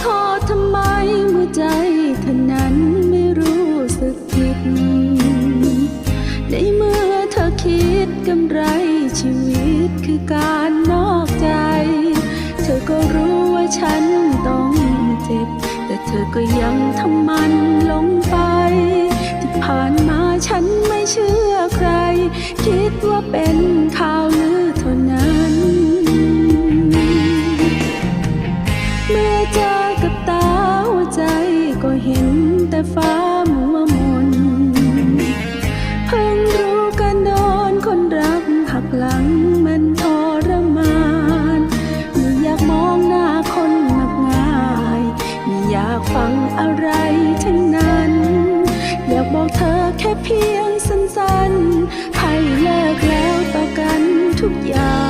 โทษทำไมเมื่อใจเธอนั้นไม่รู้สึกผิด ในเมื่อเธอคิดกำไรชีวิตคือการนอกใจ เธอก็รู้ว่าฉันต้องเจ็บ แต่เธอก็ยังทำมันลงไป ที่ผ่านมาฉันไม่เชื่อากฟังอะไรทั้งนั้น อยากบอกเธอแค่เพียงสั้นๆ ให้เลิกแล้วต่อกันทุกอย่า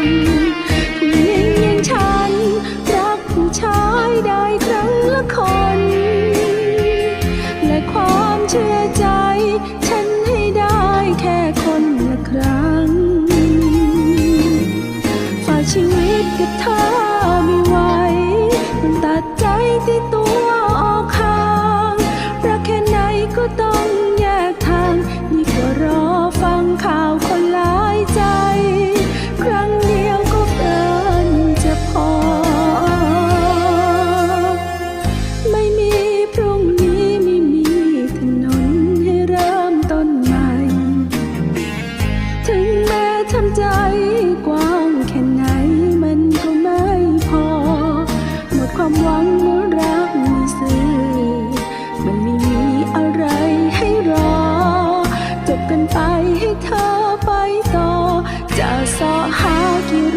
งผู้หญิงอย่างฉัน รักผู้ชายได้ครั้งละคน และความเชื่อใจ ฉันให้ได้แค่คนละครั้งฝากชีวิตกับเธอ ใ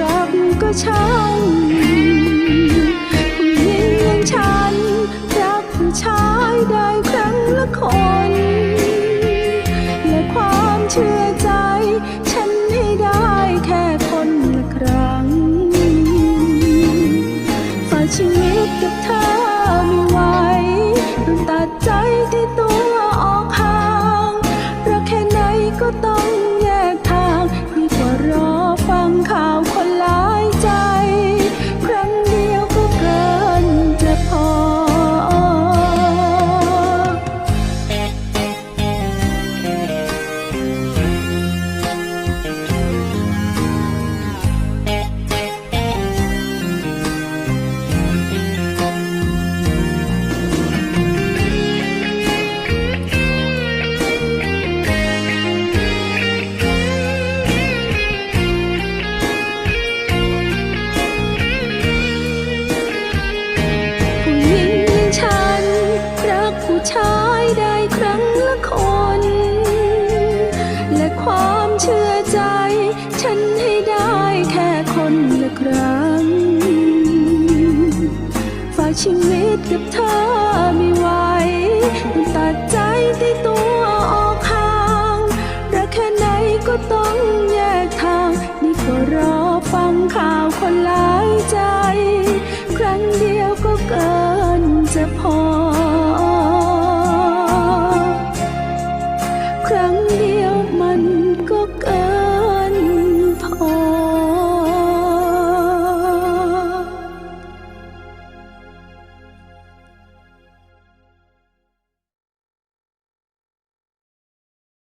รักก็ช่างผู้หญิงอย่างฉัน รักผู้ชายได้ครั้งละคน และความเชื่อใจ ฉันให้ได้แค่คนละครั้งฝากชีวิตกับเธอไม่ไหวต้องตัดใจที่ตัวออกห่างรักแค่ไหนก็ต้องแยกทางดีกว่ารอฟังข่าว รักผู้ชายได้ครั้งละคน และความเชื่อใจ ฉันให้ได้แค่คนละครั้ง ฝากชีวิตกับเธอไม่ไหวต้องตัดใจที่ตัว ครั้งเดียว